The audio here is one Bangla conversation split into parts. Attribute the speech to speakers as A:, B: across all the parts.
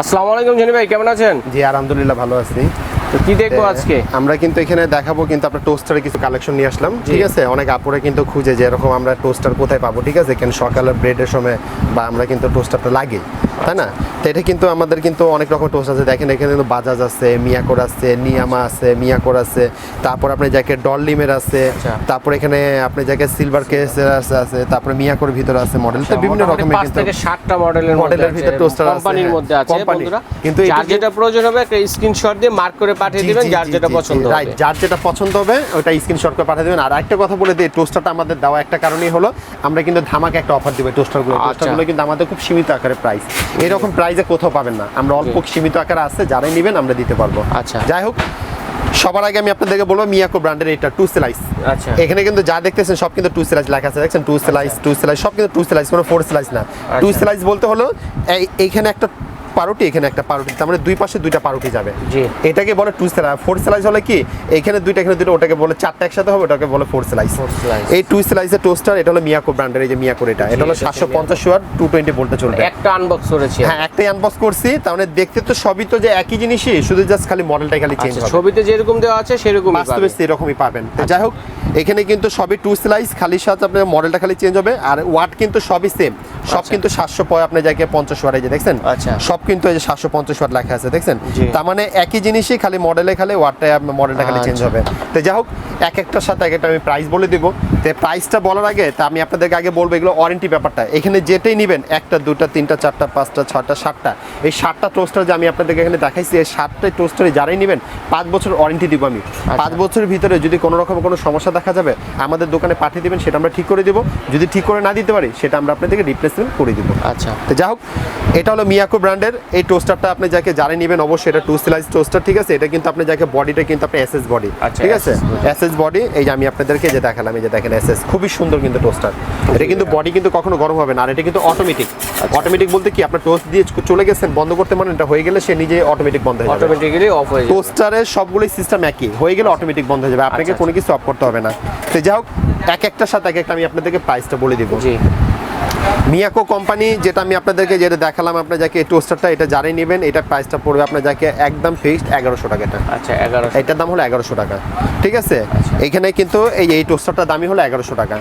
A: আসসালামু আলাইকুম জনি ভাই কেমন আছেন?
B: জি আলহামদুলিল্লাহ ভালো আছি।
A: তো কি দেখব আজকে?
B: আমরা কিন্তু এখানে দেখাবো কিন্তু আপনার টোস্টারে কিছু কালেকশন নিয়ে আসলাম ঠিক আছে? অনেক আপুরে কিন্তু খুঁজে যে এরকম আমরা টোস্টার কোথায় পাবো ঠিক আছে? কেন সকালে ব্রেডের সময় বা আমরা কিন্তু টোস্টারটা লাগে তাই না? তো এটা কিন্তু আমাদের কিন্তু অনেক রকম টোস্ট আছে। দেখেন এখানে কিন্তু বাজাজ আছে মিয়াকোর আছে নিয়ামা আছে মিয়াকোর আছে। তারপর আপনি যাকে ডললিমের আছে।
A: আচ্ছা।
B: তারপর এখানে আপনি যাকে সিলভার কেসের আছে আছে। তারপরে মিয়াকোর ভিতরে আছে মডেল তো বিভিন্ন রকমের কিন্তু
A: থেকে সাতটা মডেলের
B: মডেলের ভিতরে toaster আছে,
A: কোম্পানির
B: হ্যাঁ,
A: মধ্যে আছে বন্ধুরা।
B: কিন্তু
A: যার যেটা প্রয়োজন হবে একটা স্ক্রিনশট দিয়ে মার্ক করে পাঠিয়ে দিবেন যার যেটা পছন্দ হবে।
B: Right, যার যেটা পছন্দ হবে ওটা স্ক্রিনশট করে পাঠিয়ে দিবেন। আর একটা কথা বলে দিই টোস্টারটা আমাদের দেওয়া একটা কারণই হলো আমরা কিন্তু ধামাকে একটা অফার দিব টোস্টারগুলো
A: আচ্ছা।
B: টোস্টারগুলো কিন্তু আমাদের খুব সীমিত আকারে প্রাইস এরকম প্রাইজে কোথাও পাবেন না। আমরা অল্প সীমিত আকারে আছে যারাই নেবেন আমরা দিতে পারব।
A: আচ্ছা।
B: যাই হোক সবার আগে আমি আপনাদেরকে বলব মিয়াকো ব্র্যান্ডের এটা টু সেলাইস
A: আচ্ছা।
B: এখানে কিন্তু যা দেখতেছেন সব কিন্তু টু সেলাইস লেখা আছে। দেখছেন? টু সেলাইস টু সেলাইস সব কিন্তু টু সেলাইস কোনো ফোর সেলাইস না। টু
A: আচ্ছা।
B: সেলাইস বলতে হলো এই- এইখানে একটা পারুটি এখানে একটা পারুটি তার মানে দুই পাশে দুইটা পারুটি যাবে।
A: জি।
B: এটাকে বলে টু সেলাই ফোর সেলাইস হলে কি এখানে দুইটা এখানে দুটো ওটাকে বলে চারটা একসাথে হবে ওটাকে বলে ফোর সেলাইস। এই টু সেলাইসের টোস্টার এটা হলো মিয়াকো ব্র্যান্ডের এই যে মিয়াকোর এটা এটা হলো সাতশো পঞ্চাশ ওয়াট টু টোয়েন্টি ভোল্টে চলবে।
A: একটা আনবক্স করেছি
B: হ্যাঁ একটাই আনবক্স করছি তার মানে দেখতে তো সবই তো যে একই জিনিসই শুধু জাস্ট খালি মডেলটাই খালি চেঞ্জ
A: আচ্ছা
B: হবে।
A: ছবিতে যেরকম দেওয়া আছে সেরকম
B: বাস্তবে সেরকমই পাবেন। তো যাই হোক এখানে কিন্তু সবই টু স্লাইস খালি সাথে আপনার মডেলটা খালি চেঞ্জ হবে আর ওয়াট কিন্তু সবই সেম সব
A: আচ্ছা।
B: কিন্তু সাতশো পয় আপনি যাকে পঞ্চাশ ওয়াট এই যে দেখছেন
A: আচ্ছা।
B: সব কিন্তু এই যে সাতশো পঞ্চাশ ওয়াট লেখা আছে দেখছেন? তার মানে একই জিনিসই খালি মডেলে খালি ওয়াটটা মডেলটা খালি চেঞ্জ
A: আচ্ছা।
B: হবে। তো যাই হোক এক একটার সাথে এক একটা আমি প্রাইস বলে দিব। তো প্রাইসটা বলার আগে তা আমি আপনাদেরকে আগে বলব এগুলো ওয়ারেন্টি ব্যাপারটা। এখানে যেটাই নেবেন একটা দুটা তিনটা চারটা পাঁচটা ছটা সাতটা এই সাতটা টোস্টার যে আমি আপনাদেরকে এখানে দেখাইছি এই সাতটা টোস্টারে যারাই নেবেন পাঁচ বছর ওয়ারেন্টি দিব আমি। পাঁচ বছরের ভিতরে যদি কোনো রকম কোনো সমস্যা দেখা যাবে আমাদের দোকানে পাঠিয়ে দেবেন সেটা আমরা ঠিক করে দেবো। যদি ঠিক করে না দিতে পারি সেটা আমরা আপনাদেরকে রিপ্লেসমেন্ট করে দেবো।
A: আচ্ছা।
B: তো যাই হোক এটা হলো মিয়াকো ব্র্যান্ডের এই টোস্টারটা আপনি যাকে জারে নেবেন অবশ্যই এটা টু সিলাইজ টোস্টার ঠিক আছে? এটা কিন্তু আপনি যাকে বডিটা কিন্তু আপনি এসএস বডি
A: আচ্ছা,
B: ঠিক আছে?
A: Body।
B: এসএস বডি এই যে আমি আপনাদেরকে যে দেখালাম এই যে দেখেন এসএস খুবই সুন্দর কিন্তু টোস্টার এটা কিন্তু বডি কিন্তু কখনো গরম হবে না আর এটা কিন্তু অটোমেটিক
A: আচ্ছা।
B: অটোমেটিক বলতে কি আপনার টোস্ট দিয়ে চলে গেছেন বন্ধ করতে মানে এটা হয়ে গেলে সে নিজে অটোমেটিক বন্ধ হয়ে যাবে।
A: অটোমেটিক্যালি অফ হয়ে যাবে।
B: টোস্টারের সবগুলোই সিস্টেম একই হয়ে গেলে অটোমেটিক বন্ধ হয়ে যাবে। আপনাকে
A: আচ্ছা,
B: কোনো কিছু অফ করতে হবে না। তো যাই হোক এক একটার সাথে এক একটা আমি আপনাদেরকে প্রাইসটা বলে দিব।
A: জি।
B: মিয়াকো কোম্পানি যেটা আমি আপনাদেরকে যেটা দেখালাম আপনার যাকে এই টোস্টারটা এটা যারাই নেবেন এটা প্রাইসটা পড়বে আপনার যাকে একদম ফিক্সড এগারোশো টাকা এটা
A: আচ্ছা এগারো
B: এটার দাম হলো এগারোশো টাকা। ঠিক আছে? এখানে কিন্তু এই এই টোস্টারটার দামই হলো এগারোশো টাকা।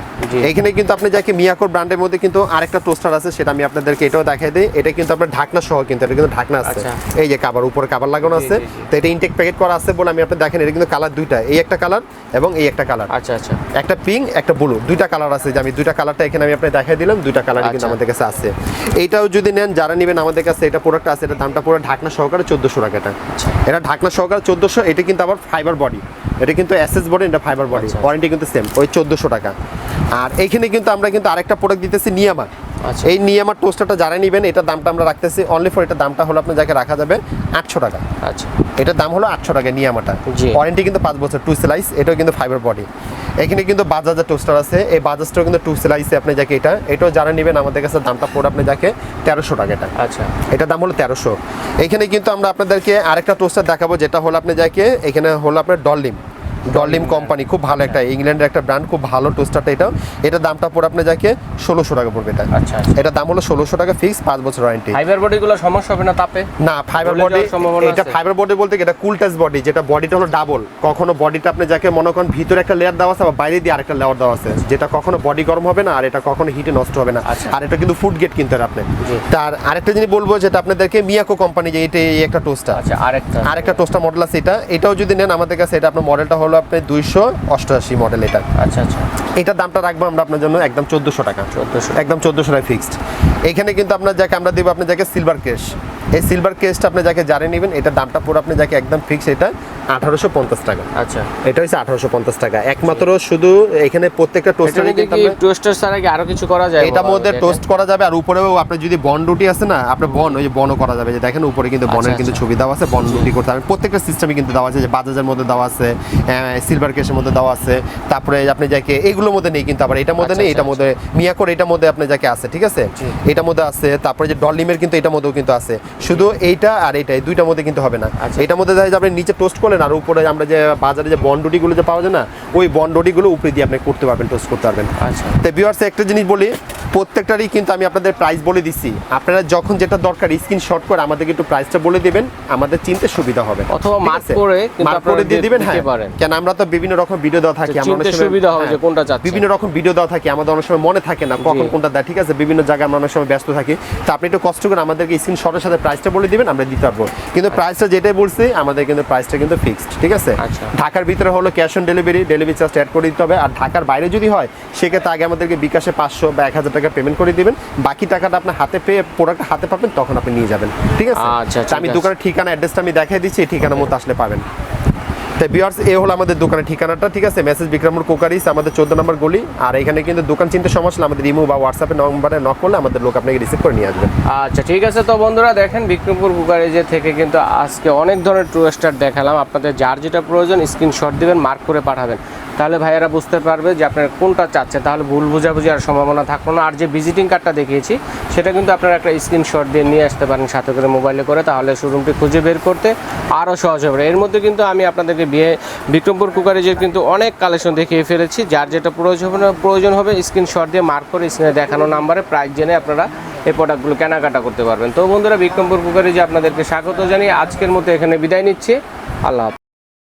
B: এখানে কিন্তু আপনি যাকে মিয়াকোর ব্র্যান্ডের মধ্যে কিন্তু আরেকটা টোস্টার আছে সেটা আমি আপনাদেরকে এটাও দেখাই দিই। এটা কিন্তু আপনার ঢাকনা সহ কিন্তু এটা কিন্তু ঢাকনা আছে।
A: আচ্ছা।
B: এই যে কাবার উপরে কাবার লাগানো আছে। তো এটা ইনটেক প্যাকেট করা আছে বলে আমি আপনি দেখেন এটা কিন্তু কালার দুইটা। এই একটা কালার এবং এই একটা কালার
A: আচ্ছা আচ্ছা।
B: একটা পিঙ্ক একটা ব্লু দুইটা কালার আছে যে আমি দুইটা কালারটা এখানে আমি আপনাকে দেখাই দিলাম দুইটা কালার কিন্তু
A: আচ্ছা।
B: আমাদের কাছে আছে এইটাও যদি নেন যারা নেবেন আমাদের কাছে এটা প্রোডাক্ট আছে এটা দামটা পুরো ঢাকনা সহকারে চোদ্দোশো টাকা এটা
A: আচ্ছা।
B: এটা ঢাকনা সহকারে চোদ্দোশো এটা কিন্তু আবার ফাইবার বডি এটা কিন্তু এসএস বডি এটা ফাইবার বডি। ওয়ারেন্টি কিন্তু সেম ওই চোদ্দোশো টাকা আর এইখানে কিন্তু আমরা কিন্তু আরেকটা প্রোডাক্ট দিতেছি নিয়ামা
A: আচ্ছা।
B: এই নিয়ামার টোস্টারটা যারা নেবেন এটার দামটা আমরা রাখতেছি অনলি ফর এটা দামটা হলো আপনার যাকে রাখা যাবে আটশো টাকা
A: আচ্ছা
B: এটার দাম হলো আটশো টাকা নিয়ামাটা
A: জি।
B: ওয়ারেন্টি কিন্তু পাঁচ বছর টু সেলাইস এটাও কিন্তু ফাইবার বডি এখানে কিন্তু বাজাজের টোস্টার আছে। এই বাজাজটাও কিন্তু টু সেলাইছে আপনি যাকে এটা। এটাও যারা নেবেন আমাদের কাছে দামটা পড়ে আপনি যাকে তেরোশো টাকা এটা।
A: আচ্ছা।
B: এটা দাম হলো তেরোশো। এখানে কিন্তু আমরা আপনাদেরকে আরেকটা টোস্টার দেখাবো যেটা হলো আপনি যাকে এখানে হলো আপনার ডলিম ডলিম কোম্পানি খুব ভালো একটা ইংল্যান্ডের একটা ব্র্যান্ড খুব ভালো টোস্টারটা এটাও এটার দামটা পড়ে আপনি যাকে ষোলোশো টাকা পড়বে এটা।
A: আচ্ছা আচ্ছা।
B: এটার দাম হলো ষোলোশো টাকা ফিক্স পাঁচ বছর ওয়ারেন্টি
A: ফাইবার বডিগুলো সমস্যা হবে না তাপে?
B: না ফাইবার বডি এটা ফাইবার বডি বলতে এটা কুল টাচ বডি যেটা বডিটা হলো ডাবল কখনো বডিটা আপনি যাকে মনে করেন ভিতরে একটা লেয়ার দেওয়া আছে বা বাইরে দিয়ে আরেকটা লেয়ার দেওয়া আছে। যেটা কখনো বডি গরম হবে না আর এটা কখনো হিটে নষ্ট হবে না।
A: আচ্ছা।
B: আর এটা কিন্তু ফুড গেট কিনতে হবে আপনি। তার আরেকটা জিনিস বলব যেটা আপনাদেরকে মিয়াকো কোম্পানি যে এটা এই একটা টোস্টার
A: আচ্ছা আরেকটা।
B: আরেকটা টোস্টার মডেল আছে এটা। এটাও যদি নেন আমাদের কাছে এটা আপনার মডেলটা হলো আপনি দুইশো অষ্টআশি মডেল এটা।
A: আচ্ছা আচ্ছা।
B: এটার দামটা রাখব আমরা আপনার জন্য একদম চোদ্দোশো টাকা।
A: 1400
B: একদম চোদ্দোশো টাকা ফিক্সড এখানে কিন্তু আপনার যাকে আমরা দেবো আপনার যাকে সিলভার কেস এই সিলভার কেসটা আপনি যাকে জারে নেবেন এটার দামটা পুরো আপনি যাকে একদম ফিক্স এটা আঠারোশো পঞ্চাশ টাকা।
A: আচ্ছা।
B: এটা হচ্ছে আঠারোশো পঞ্চাশ টাকা। একমাত্র শুধু এখানে প্রত্যেকটা
A: এটা
B: টোস্টারে
A: টোস্টার ছাড়া কি আরও কিছু করা যায়?
B: এটার মধ্যে টোস্ট করা যাবে আর উপরেও আপনার যদি বন রুটি আছে না আপনার বন ওই যে বনও করা যাবে। যে দেখেন উপরে কিন্তু বনের
A: আচ্ছা,
B: কিন্তু
A: আচ্ছা।
B: ছবি দেওয়া আছে বন রুটি করতে। হবে প্রত্যেকটা সিস্টেমে কিন্তু দেওয়া আছে যে বাজাজের মধ্যে দেওয়া আছে সিলভার কেসের মধ্যে দেওয়া আছে। তারপরে আপনি যাকে এগুলোর মধ্যে নেই কিন্তু আবার এটার মধ্যে
A: আচ্ছা,
B: নেই
A: আচ্ছা,
B: এটার মধ্যে মিয়াকোর এটার মধ্যে আপনি যাকে আছে ঠিক আছে? এটার মধ্যে আছে তারপরে যে ডলিমের কিন্তু এটার মধ্যেও কিন্তু আছে। শুধু এইটা আর এইটা এই দুইটার মধ্যে কিন্তু হবে না।
A: আচ্ছা।
B: এটার মধ্যে দেখা আপনি নিচে টোস্ট করলেন আর উপরে আমরা যে বাজারে যে বন্ডুটিগুলো যে পাওয়া যায় না ওই বন্ডুটিগুলো উপরে দিয়ে আপনি করতে পারবেন টোস্ট করতে পারবেন।
A: আচ্ছা।
B: তো ভিউয়ার্স একটা জিনিস বলি প্রত্যেকটারই কিন্তু আমি আপনাদের প্রাইস বলে দিচ্ছি আপনারা যখন যেটা দরকার স্ক্রিনশট করে আমাদেরকে একটু প্রাইসটা বলে দিবেন আমাদের চিনতে সুবিধা হবে।
A: অথবা
B: আছে?
A: করে আপনারা
B: করে দিয়ে দিবেন হ্যাঁ।
A: পারেন।
B: আমরা তো বিভিন্ন রকম ভিডিও দেওয়া থাকি আমরা অনেক সময়-
A: সুবিধা হবে যে
B: হ্যাঁ,
A: কোনটা।
B: বিভিন্ন রকম ভিডিও দেওয়া থাকে আমাদের অনেক সময় মনে থাকে না কখন কোনটা দেয় ঠিক আছে? বিভিন্ন জায়গায় আমরা অনেক সময় ব্যস্ত থাকি। তো আপনি একটু কষ্ট করে আমাদেরকে স্ক্রিনশটের সাথে প্রাইসটা বলে দিবেন আমরা দিতে পারব। কিন্তু প্রাইসটা যেটাই বলছি আমাদের কিন্তু প্রাইসটা কিন্তু ফিক্সড ঠিক আছে?
A: আচ্ছা।
B: ঢাকার ভিতরে হলো cash on delivery delivery charge add করে দিতে হবে। আর ঢাকার বাইরে যদি হয় সেক্ষেত্রে আগে আমাদেরকে বিকাশে পাঁচশো বা এক হাজার টাকা পেমেন্ট করে দিবেন। বাকি টাকাটা আপনার হাতে পেয়ে প্রোডাক্ট হাতে পাবেন তখন আপনি নিয়ে যাবেন ঠিক আছে?
A: আচ্ছা,
B: তা আমি দোকানের ঠিকানা অ্যাড্রেসটা আমি দেখাই দিচ্ছি এই ঠিকানার মতো আসলে পাবেন। তো বিয়ার্স এ হলো আমাদের দোকানের ঠিকানাটা, ঠিক আছে? মেসেজ বিক্রমপুর কোকারিস, আমাদের চোদ্দ নম্বর গলি। আর এখানে কিন্তু দোকান চিনতে সমস্যা আমাদের ইমো বা হোয়াটসঅ্যাপে নম্বরে নক করলে আমাদের লোক আপনাকে রিসিভ করে নিয়ে আসবেন
A: আচ্ছা ঠিক আছে। তো বন্ধুরা, দেখেন বিক্রমপুর কোকারিজে থেকে কিন্তু আজকে অনেক ধরনের ট্রু স্টার দেখালাম। আপনাদের যার যেটা প্রয়োজন স্ক্রিনশট দিবেন মার্ক করে পাঠাবেন। তাহলে ভাইয়েরা বুঝতে পারবে যে আপনারা কোনটা চাচ্ছে তাহলে ভুল বোঝাবুঝি আর সম্ভাবনা থাকল না। আর যে ভিজিটিং কার্ডটা দেখিয়েছি, সেটা কিন্তু আপনারা একটা স্ক্রিনশট দিয়ে নিয়ে আসতে পারেন সাথে করে মোবাইলে করে। তাহলে শোরুমটি খুঁজে বের করতে আরও সহজ হবে। এর মধ্যে কিন্তু আমি আপনাদেরকে বিয়ে, বিক্রমপুর কুকারেজের কিন্তু অনেক কালেকশন দেখিয়ে ফেলেছি। যার যেটা প্রয়োজন প্রয়োজন হবে স্ক্রিনশট দিয়ে মার্ক করে স্ক্রিনে দেখানো নাম্বারে প্রাইস জেনে আপনারা এই প্রোডাক্টগুলো কেনাকাটা করতে পারবেন। তো বন্ধুরা, বিক্রমপুর কুকারেজে আপনাদেরকে স্বাগত জানিয়ে আজকের মতো এখানে বিদায় নিচ্ছি। আল্লাহ।